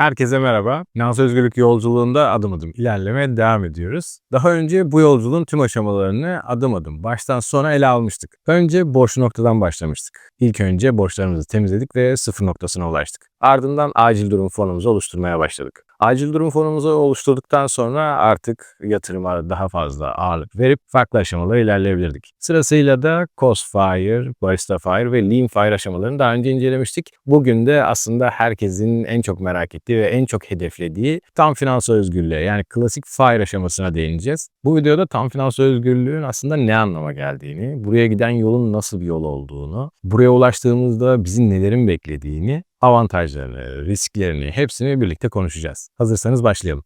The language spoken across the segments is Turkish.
Herkese merhaba. Finansal özgürlük yolculuğunda adım adım ilerlemeye devam ediyoruz. Daha önce bu yolculuğun tüm aşamalarını adım adım baştan sona ele almıştık. Önce borç noktadan başlamıştık. İlk önce borçlarımızı temizledik ve sıfır noktasına ulaştık. Ardından acil durum fonumuzu oluşturmaya başladık. Acil durum fonumuzu oluşturduktan sonra artık yatırıma daha fazla ağırlık verip farklı aşamalara ilerleyebilirdik. Sırasıyla da Cost Fire, Barista Fire ve Lean Fire aşamalarını daha önce incelemiştik. Bugün de aslında herkesin en çok merak ettiği ve en çok hedeflediği tam finansal özgürlüğe yani klasik Fire aşamasına değineceğiz. Bu videoda tam finansal özgürlüğün aslında ne anlama geldiğini, buraya giden yolun nasıl bir yol olduğunu, buraya ulaştığımızda bizi nelerin beklediğini avantajlarını, risklerini hepsini birlikte konuşacağız. Hazırsanız başlayalım.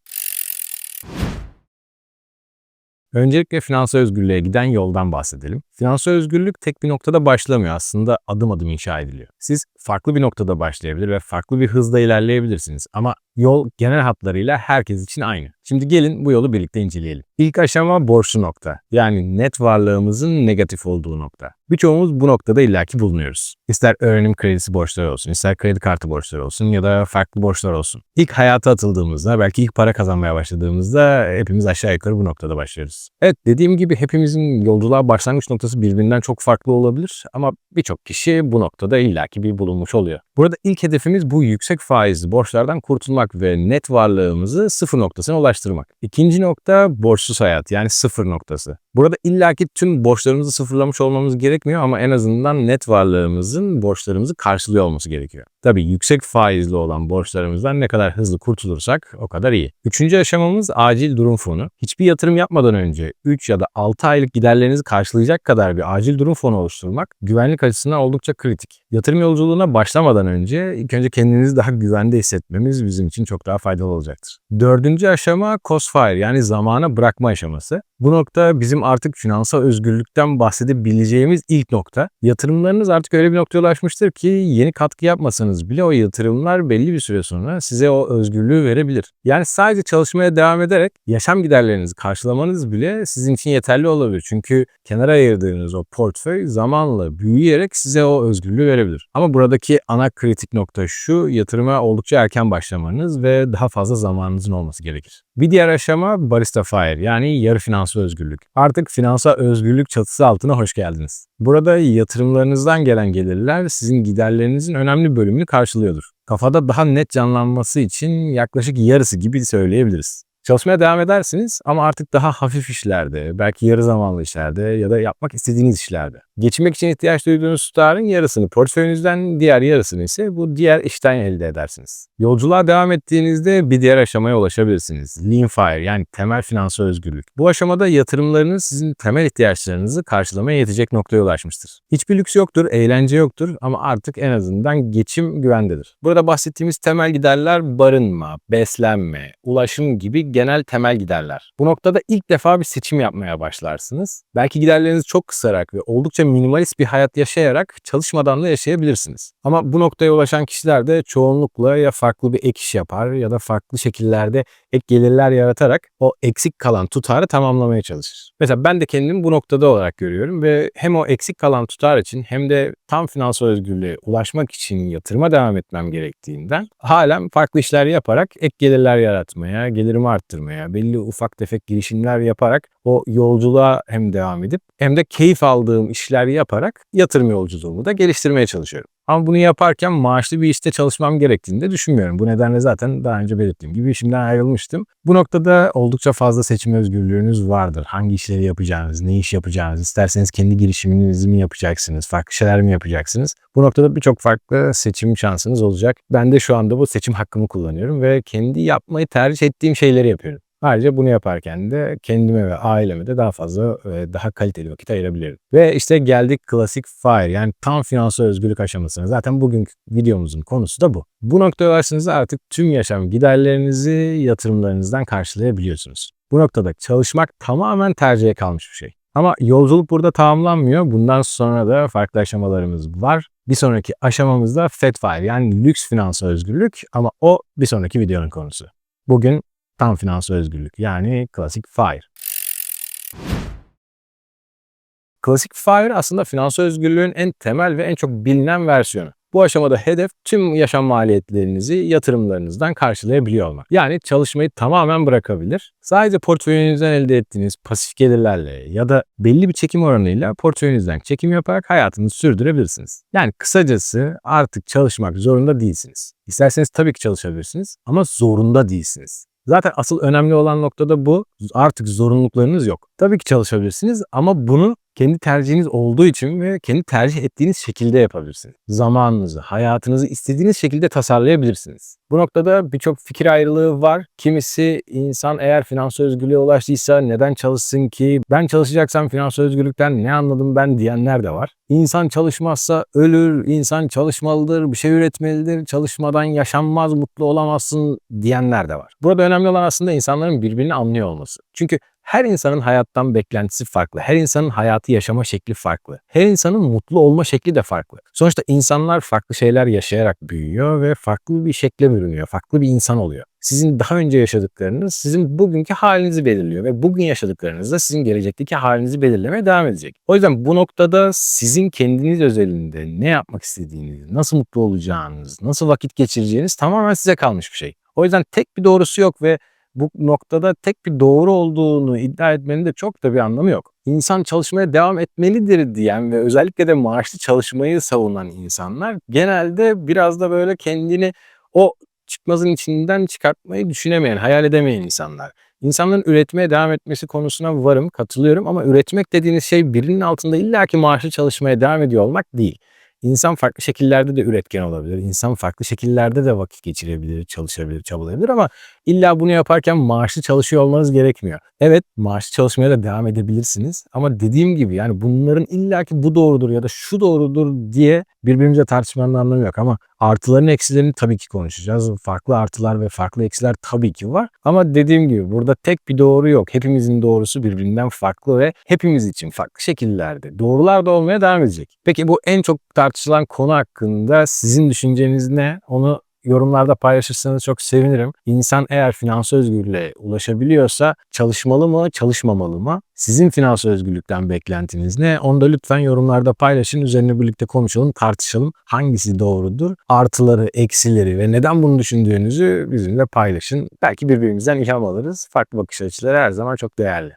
Öncelikle finansal özgürlüğe giden yoldan bahsedelim. Finansal özgürlük tek bir noktada başlamıyor aslında adım adım inşa ediliyor. Siz farklı bir noktada başlayabilir ve farklı bir hızda ilerleyebilirsiniz ama yol genel hatlarıyla herkes için aynı. Şimdi gelin bu yolu birlikte inceleyelim. İlk aşama borçlu nokta. Yani net varlığımızın negatif olduğu nokta. Birçoğumuz bu noktada illaki bulunuyoruz. İster öğrenim kredisi borçları olsun, ister kredi kartı borçları olsun ya da farklı borçlar olsun. İlk hayata atıldığımızda, belki ilk para kazanmaya başladığımızda hepimiz aşağı yukarı bu noktada başlıyoruz. Evet dediğim gibi hepimizin yolculuğa başlangıç noktası birbirinden çok farklı olabilir ama birçok kişi bu noktada illaki bir bulunmuş oluyor. Burada ilk hedefimiz bu yüksek faizli borçlardan kurtulmak ve net varlığımızı sıfır noktasına ulaştırmak. İkinci nokta borçsuz hayat yani sıfır noktası. Burada illaki tüm borçlarımızı sıfırlamış olmamız gerekmiyor ama en azından net varlığımızın borçlarımızı karşılıyor olması gerekiyor. Tabii yüksek faizli olan borçlarımızdan ne kadar hızlı kurtulursak o kadar iyi. Üçüncü aşamamız acil durum fonu. Hiçbir yatırım yapmadan önce 3 ya da 6 aylık giderlerinizi karşılayacak kadar bir acil durum fonu oluşturmak güvenlik açısından oldukça kritik. Yatırım yolculuğuna başlamadan önce ilk önce kendinizi daha güvende hissetmemiz bizim için çok daha faydalı olacaktır. Dördüncü aşama cost fire yani zamana bırakma aşaması. Bu nokta bizim artık finansal özgürlükten bahsedebileceğimiz ilk nokta. Yatırımlarınız artık öyle bir noktaya ulaşmıştır ki yeni katkı yapmasanız bile o yatırımlar belli bir süre sonra size o özgürlüğü verebilir. Yani sadece çalışmaya devam ederek yaşam giderlerinizi karşılamanız bile sizin için yeterli olabilir. Çünkü kenara ayırdığınız o portföy zamanla büyüyerek size o özgürlüğü verebilir. Ama buradaki ana kritik nokta şu, yatırıma oldukça erken başlamanız ve daha fazla zamanınızın olması gerekir. Bir diğer aşama Barista Fire yani yarı finansal özgürlük. Artık finansal özgürlük çatısı altına hoş geldiniz. Burada yatırımlarınızdan gelen gelirler sizin giderlerinizin önemli bölümünü karşılıyordur. Kafada daha net canlanması için yaklaşık yarısı gibi söyleyebiliriz. Çalışmaya devam edersiniz ama artık daha hafif işlerde, belki yarı zamanlı işlerde ya da yapmak istediğiniz işlerde. Geçinmek için ihtiyaç duyduğunuz tutarın yarısını portföyünüzden, diğer yarısını ise bu diğer işten elde edersiniz. Yolculuğa devam ettiğinizde bir diğer aşamaya ulaşabilirsiniz. Lean Fire yani temel finansal özgürlük. Bu aşamada yatırımlarınız sizin temel ihtiyaçlarınızı karşılamaya yetecek noktaya ulaşmıştır. Hiçbir lüks yoktur, eğlence yoktur ama artık en azından geçim güvendedir. Burada bahsettiğimiz temel giderler barınma, beslenme, ulaşım gibi genel temel giderler. Bu noktada ilk defa bir seçim yapmaya başlarsınız. Belki giderlerinizi çok kısarak ve oldukça minimalist bir hayat yaşayarak çalışmadan da yaşayabilirsiniz. Ama bu noktaya ulaşan kişiler de çoğunlukla ya farklı bir ek iş yapar ya da farklı şekillerde ek gelirler yaratarak o eksik kalan tutarı tamamlamaya çalışır. Mesela ben de kendimi bu noktada olarak görüyorum ve hem o eksik kalan tutar için hem de tam finansal özgürlüğe ulaşmak için yatırıma devam etmem gerektiğinden halen farklı işler yaparak ek gelirler yaratmaya, gelirimi arttırmaya, belli ufak tefek girişimler yaparak o yolculuğa hem devam edip hem de keyif aldığım işler yaparak yatırım yolculuğumu da geliştirmeye çalışıyorum. Ama bunu yaparken maaşlı bir işte çalışmam gerektiğini de düşünmüyorum. Bu nedenle zaten daha önce belirttiğim gibi işimden ayrılmıştım. Bu noktada oldukça fazla seçim özgürlüğünüz vardır. Hangi işleri yapacağınız, ne iş yapacağınız, isterseniz kendi girişiminizi mi yapacaksınız, farklı şeyler mi yapacaksınız? Bu noktada birçok farklı seçim şansınız olacak. Ben de şu anda bu seçim hakkımı kullanıyorum ve kendi yapmayı tercih ettiğim şeyleri yapıyorum. Ayrıca bunu yaparken de kendime ve aileme de daha fazla ve daha kaliteli vakit ayırabilirim. Ve işte geldik klasik FIRE yani tam finansal özgürlük aşamasına. Zaten bugünkü videomuzun konusu da bu. Bu noktaya ulaştığınızda artık tüm yaşam giderlerinizi yatırımlarınızdan karşılayabiliyorsunuz. Bu noktada çalışmak tamamen tercihe kalmış bir şey. Ama yolculuk burada tamamlanmıyor. Bundan sonra da farklı aşamalarımız var. Bir sonraki aşamamızda FedFire yani lüks finansal özgürlük ama o bir sonraki videonun konusu. Bugün tam finansal özgürlük yani klasik FIRE. Klasik FIRE aslında finansal özgürlüğün en temel ve en çok bilinen versiyonu. Bu aşamada hedef tüm yaşam maliyetlerinizi yatırımlarınızdan karşılayabiliyor olmak. Yani çalışmayı tamamen bırakabilir. Sadece portföyünüzden elde ettiğiniz pasif gelirlerle ya da belli bir çekim oranıyla portföyünüzden çekim yaparak hayatınızı sürdürebilirsiniz. Yani kısacası artık çalışmak zorunda değilsiniz. İsterseniz tabii ki çalışabilirsiniz ama zorunda değilsiniz. Zaten asıl önemli olan noktada bu. Artık zorunluluklarınız yok. Tabii ki çalışabilirsiniz ama bunu kendi tercihiniz olduğu için ve kendi tercih ettiğiniz şekilde yapabilirsiniz. Zamanınızı, hayatınızı istediğiniz şekilde tasarlayabilirsiniz. Bu noktada birçok fikir ayrılığı var. Kimisi insan eğer finansal özgürlüğe ulaştıysa neden çalışsın ki? Ben çalışacaksam finansal özgürlükten ne anladım ben diyenler de var. İnsan çalışmazsa ölür, insan çalışmalıdır, bir şey üretmelidir, çalışmadan yaşanmaz, mutlu olamazsın diyenler de var. Burada önemli olan aslında insanların birbirini anlıyor olması. Çünkü her insanın hayattan beklentisi farklı. Her insanın hayatı yaşama şekli farklı. Her insanın mutlu olma şekli de farklı. Sonuçta insanlar farklı şeyler yaşayarak büyüyor ve farklı bir şekle bürünüyor. Farklı bir insan oluyor. Sizin daha önce yaşadıklarınız sizin bugünkü halinizi belirliyor ve bugün yaşadıklarınız da sizin gelecekteki halinizi belirlemeye devam edecek. O yüzden bu noktada sizin kendiniz özelinde ne yapmak istediğiniz, nasıl mutlu olacağınız, nasıl vakit geçireceğiniz tamamen size kalmış bir şey. O yüzden tek bir doğrusu yok ve bu noktada tek bir doğru olduğunu iddia etmenin de çok da bir anlamı yok. İnsan çalışmaya devam etmelidir diyen ve özellikle de maaşlı çalışmayı savunan insanlar genelde biraz da böyle kendini o çıkmazın içinden çıkartmayı düşünemeyen, hayal edemeyen insanlar. İnsanların üretmeye devam etmesi konusuna varım, katılıyorum ama üretmek dediğiniz şey birinin altında illaki maaşlı çalışmaya devam ediyor olmak değil. İnsan farklı şekillerde de üretken olabilir. İnsan farklı şekillerde de vakit geçirebilir, çalışabilir, çabalayabilir ama illa bunu yaparken maaşlı çalışıyor olmanız gerekmiyor. Evet maaşlı çalışmaya da devam edebilirsiniz ama dediğim gibi yani bunların illaki bu doğrudur ya da şu doğrudur diye birbirimize tartışmanın anlamı yok ama artıların eksilerini tabii ki konuşacağız. Farklı artılar ve farklı eksiler tabii ki var ama dediğim gibi burada tek bir doğru yok. Hepimizin doğrusu birbirinden farklı ve hepimiz için farklı şekillerde. Doğrular da olmaya devam edecek. Peki bu en çok tartışılan konu hakkında sizin düşünceniz ne? Onu yorumlarda paylaşırsanız çok sevinirim. İnsan eğer finansal özgürlüğe ulaşabiliyorsa çalışmalı mı, çalışmamalı mı? Sizin finansal özgürlükten beklentiniz ne? Onu da lütfen yorumlarda paylaşın. Üzerine birlikte konuşalım, tartışalım. Hangisi doğrudur? Artıları, eksileri ve neden bunu düşündüğünüzü bizimle paylaşın. Belki birbirimizden ilham alırız. Farklı bakış açıları her zaman çok değerli.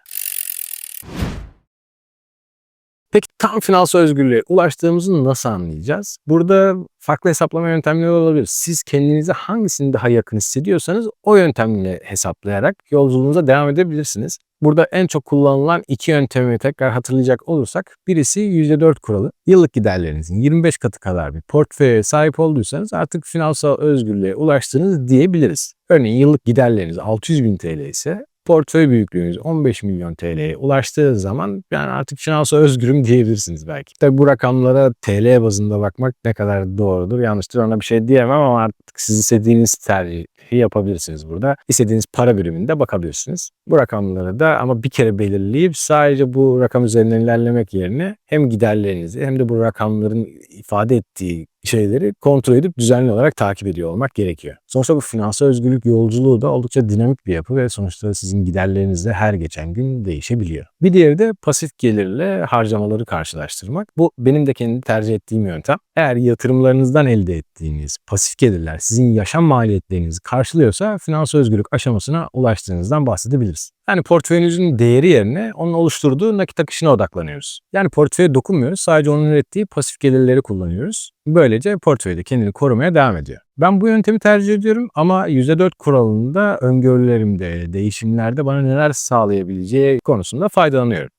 Peki tam finansal özgürlüğe ulaştığımızı nasıl anlayacağız? Burada farklı hesaplama yöntemleri olabilir. Siz kendinize hangisini daha yakın hissediyorsanız o yöntemle hesaplayarak yolculuğunuza devam edebilirsiniz. Burada en çok kullanılan iki yöntemi tekrar hatırlayacak olursak birisi %4 kuralı. Yıllık giderlerinizin 25 katı kadar bir portföye sahip olduysanız artık finansal özgürlüğe ulaştınız diyebiliriz. Örneğin yıllık giderleriniz 600 bin TL ise portföy büyüklüğünüz 15 milyon TL'ye ulaştığı zaman yani artık finansal özgürüm diyebilirsiniz belki. Tabi bu rakamlara TL bazında bakmak ne kadar doğrudur yanlıştır ona bir şey diyemem ama artık siz istediğiniz tercihi yapabilirsiniz burada. İstediğiniz para biriminde bakabilirsiniz. Bu rakamları da ama bir kere belirleyip sadece bu rakam üzerinden ilerlemek yerine hem giderlerinizi hem de bu rakamların ifade ettiği şeyleri kontrol edip düzenli olarak takip ediyor olmak gerekiyor. Sonuçta bu finansal özgürlük yolculuğu da oldukça dinamik bir yapı ve sonuçta sizin giderleriniz de her geçen gün değişebiliyor. Bir diğeri de pasif gelirle harcamaları karşılaştırmak. Bu benim de kendi tercih ettiğim yöntem. Eğer yatırımlarınızdan elde ettiğiniz pasif gelirler sizin yaşam maliyetlerinizi karşılıyorsa finansal özgürlük aşamasına ulaştığınızdan bahsedebiliriz. Yani portföyünüzün değeri yerine onun oluşturduğu nakit akışına odaklanıyoruz. Yani portföye dokunmuyoruz. Sadece onun ürettiği pasif gelirleri kullanıyoruz. Böylece portföyde kendini korumaya devam ediyor. Ben bu yöntemi tercih ediyorum ama %4 kuralında öngörülerimde, değişimlerde bana neler sağlayabileceği konusunda faydalanıyorum.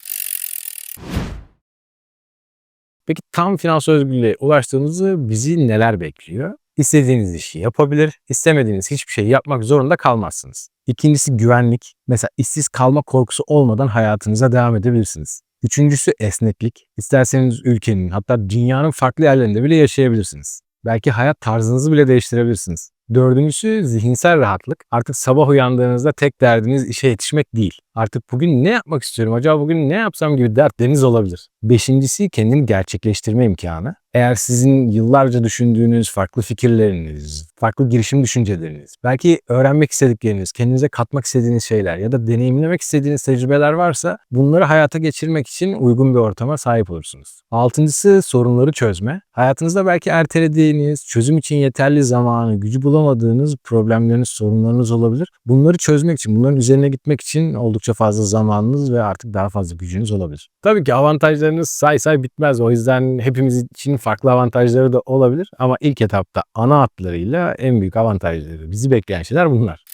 Peki tam finansal özgürlüğe ulaştığınızı bizi neler bekliyor? İstediğiniz işi yapabilir, istemediğiniz hiçbir şey yapmak zorunda kalmazsınız. İkincisi güvenlik. Mesela işsiz kalma korkusu olmadan hayatınıza devam edebilirsiniz. Üçüncüsü esneklik. İsterseniz ülkenin hatta dünyanın farklı yerlerinde bile yaşayabilirsiniz. Belki hayat tarzınızı bile değiştirebilirsiniz. Dördüncüsü zihinsel rahatlık. Artık sabah uyandığınızda tek derdiniz işe yetişmek değil. Artık bugün ne yapmak istiyorum, acaba bugün ne yapsam gibi dertleriniz olabilir. Beşincisi kendini gerçekleştirme imkanı. Eğer sizin yıllarca düşündüğünüz farklı fikirleriniz, farklı girişim düşünceleriniz, belki öğrenmek istedikleriniz, kendinize katmak istediğiniz şeyler ya da deneyimlemek istediğiniz tecrübeler varsa bunları hayata geçirmek için uygun bir ortama sahip olursunuz. Altıncısı sorunları çözme. Hayatınızda belki ertelediğiniz, çözüm için yeterli zamanı, gücü bulamadığınız problemleriniz, sorunlarınız olabilir. Bunları çözmek için, bunların üzerine gitmek için oldukça fazla zamanınız ve artık daha fazla gücünüz olabilir. Tabii ki avantajlarınız say say bitmez. O yüzden hepimiz için farklı avantajları da olabilir. Ama ilk etapta ana hatlarıyla en büyük avantajları, bizi bekleyen şeyler bunlar.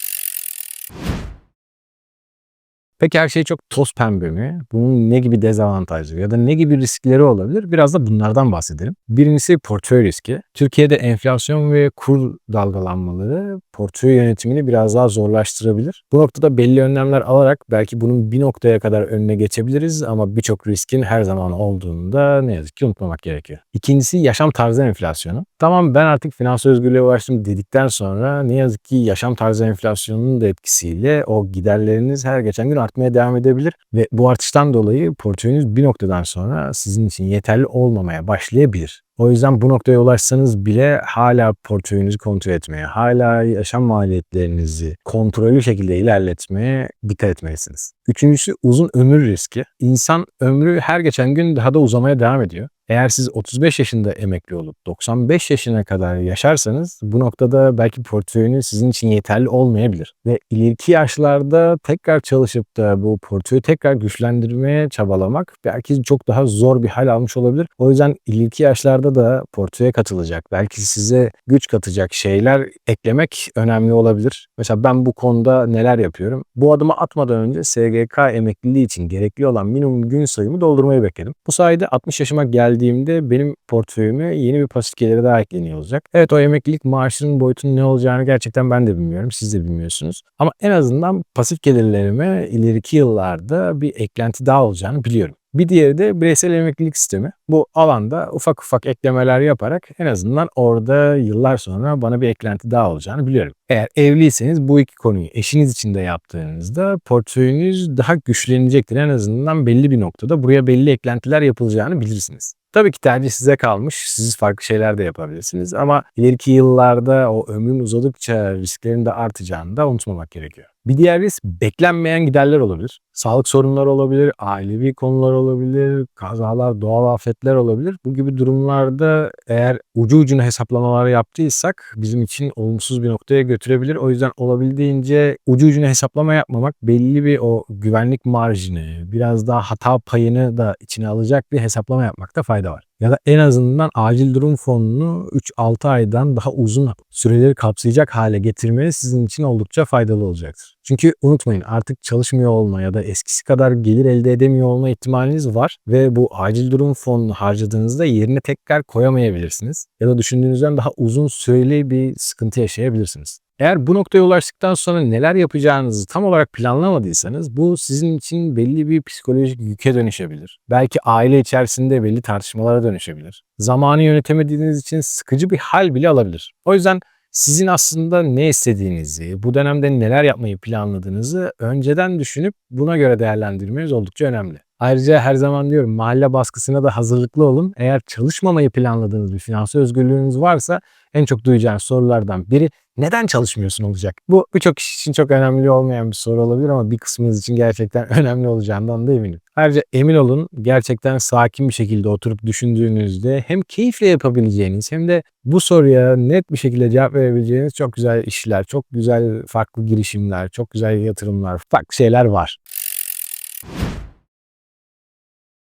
Peki her şey çok toz pembe mi? Bunun ne gibi dezavantajları ya da ne gibi riskleri olabilir? Biraz da bunlardan bahsedelim. Birincisi portföy riski. Türkiye'de enflasyon ve kur dalgalanmaları portföy yönetimini biraz daha zorlaştırabilir. Bu noktada belli önlemler alarak belki bunun bir noktaya kadar önüne geçebiliriz ama birçok riskin her zaman olduğunda ne yazık ki unutmamak gerekiyor. İkincisi yaşam tarzı enflasyonu. Tamam ben artık finansal özgürlüğe ulaştım dedikten sonra ne yazık ki yaşam tarzı enflasyonunun da etkisiyle o giderleriniz her geçen gün artmaya devam edebilir ve bu artıştan dolayı portföyünüz bir noktadan sonra sizin için yeterli olmamaya başlayabilir. O yüzden bu noktaya ulaşsanız bile hala portföyünüzü kontrol etmeye, hala yaşam maliyetlerinizi kontrollü şekilde ilerletmeye dikkat etmelisiniz. Üçüncüsü uzun ömür riski. İnsan ömrü her geçen gün daha da uzamaya devam ediyor. Eğer siz 35 yaşında emekli olup 95 yaşına kadar yaşarsanız bu noktada belki portföyünüz sizin için yeterli olmayabilir. Ve ileriki yaşlarda tekrar çalışıp da bu portföyü tekrar güçlendirmeye çabalamak belki çok daha zor bir hal almış olabilir. O yüzden ileriki yaşlarda da portföye katılacak, belki size güç katacak şeyler eklemek önemli olabilir. Mesela ben bu konuda neler yapıyorum? Bu adımı atmadan önce SGK emekliliği için gerekli olan minimum gün sayımı doldurmayı bekledim. Bu sayede 60 yaşıma geldiğimde geldiğimde benim portföyüme yeni bir pasif geliri daha ekleniyor olacak. Evet o emeklilik maaşının boyutunun ne olacağını gerçekten ben de bilmiyorum. Siz de bilmiyorsunuz. Ama en azından pasif gelirlerime ileriki yıllarda bir eklenti daha olacağını biliyorum. Bir diğeri de bireysel emeklilik sistemi. Bu alanda ufak ufak eklemeler yaparak en azından orada yıllar sonra bana bir eklenti daha olacağını biliyorum. Eğer evliyseniz bu iki konuyu eşiniz için de yaptığınızda portföyünüz daha güçlenecektir. En azından belli bir noktada buraya belli eklentiler yapılacağını bilirsiniz. Tabii ki tercih size kalmış. Siz farklı şeyler de yapabilirsiniz ama ileriki yıllarda o ömrün uzadıkça risklerin de artacağını da unutmamak gerekiyor. Bir diğer risk beklenmeyen giderler olabilir. Sağlık sorunları olabilir, ailevi konular olabilir, kazalar, doğal afetler olabilir. Bu gibi durumlarda eğer ucu ucuna hesaplamalar yaptıysak bizim için olumsuz bir noktaya götürebilir. O yüzden olabildiğince ucu ucuna hesaplama yapmamak belli bir o güvenlik marjını, biraz daha hata payını da içine alacak bir hesaplama yapmakta fayda var ya da en azından acil durum fonunu 3-6 aydan daha uzun süreleri kapsayacak hale getirmeniz sizin için oldukça faydalı olacaktır. Çünkü unutmayın artık çalışmıyor olma ya da eskisi kadar gelir elde edemiyor olma ihtimaliniz var ve bu acil durum fonunu harcadığınızda yerine tekrar koyamayabilirsiniz ya da düşündüğünüzden daha uzun süreli bir sıkıntı yaşayabilirsiniz. Eğer bu noktaya ulaştıktan sonra neler yapacağınızı tam olarak planlamadıysanız bu sizin için belli bir psikolojik yüke dönüşebilir. Belki aile içerisinde belli tartışmalara dönüşebilir. Zamanı yönetemediğiniz için sıkıcı bir hal bile alabilir. O yüzden sizin aslında ne istediğinizi, bu dönemde neler yapmayı planladığınızı önceden düşünüp buna göre değerlendirmeniz oldukça önemli. Ayrıca her zaman diyorum mahalle baskısına da hazırlıklı olun. Eğer çalışmamayı planladığınız bir finansal özgürlüğünüz varsa en çok duyacağınız sorulardan biri neden çalışmıyorsun olacak. Bu birçok kişi için çok önemli olmayan bir soru olabilir ama bir kısmınız için gerçekten önemli olacağından da eminim. Ayrıca emin olun gerçekten sakin bir şekilde oturup düşündüğünüzde hem keyifle yapabileceğiniz hem de bu soruya net bir şekilde cevap verebileceğiniz çok güzel işler, çok güzel farklı girişimler, çok güzel yatırımlar, farklı şeyler var.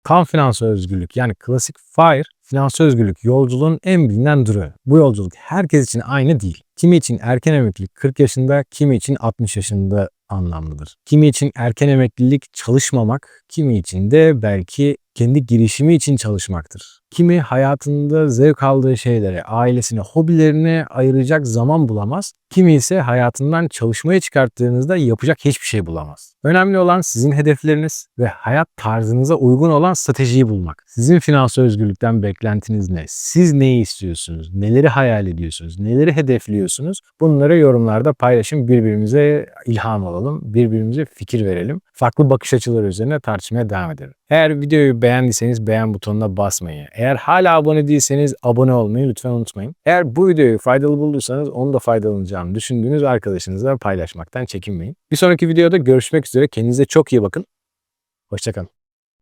Tam finansal özgürlük yani klasik FIRE finansal özgürlük yolculuğun en bilinen durağı. Bu yolculuk herkes için aynı değil. Kimi için erken emeklilik 40 yaşında, kimi için 60 yaşında anlamlıdır. Kimi için erken emeklilik çalışmamak, kimi için de belki kendi girişimi için çalışmaktır. Kimi hayatında zevk aldığı şeylere, ailesine, hobilerine ayıracak zaman bulamaz. Kimi ise hayatından çalışmaya çıkarttığınızda yapacak hiçbir şey bulamaz. Önemli olan sizin hedefleriniz ve hayat tarzınıza uygun olan stratejiyi bulmak. Sizin finansal özgürlükten beklentiniz ne? Siz neyi istiyorsunuz? Neleri hayal ediyorsunuz? Neleri hedefliyorsunuz? Bunları yorumlarda paylaşın birbirimize ilham olalım. Olalım, birbirimize fikir verelim. Farklı bakış açıları üzerine tartışmaya devam edelim. Eğer videoyu beğendiyseniz beğen butonuna basmayı, eğer hala abone değilseniz abone olmayı lütfen unutmayın. Eğer bu videoyu faydalı bulduysanız onu da faydalanacağını düşündüğünüz arkadaşınızla paylaşmaktan çekinmeyin. Bir sonraki videoda görüşmek üzere. Kendinize çok iyi bakın. Hoşçakalın.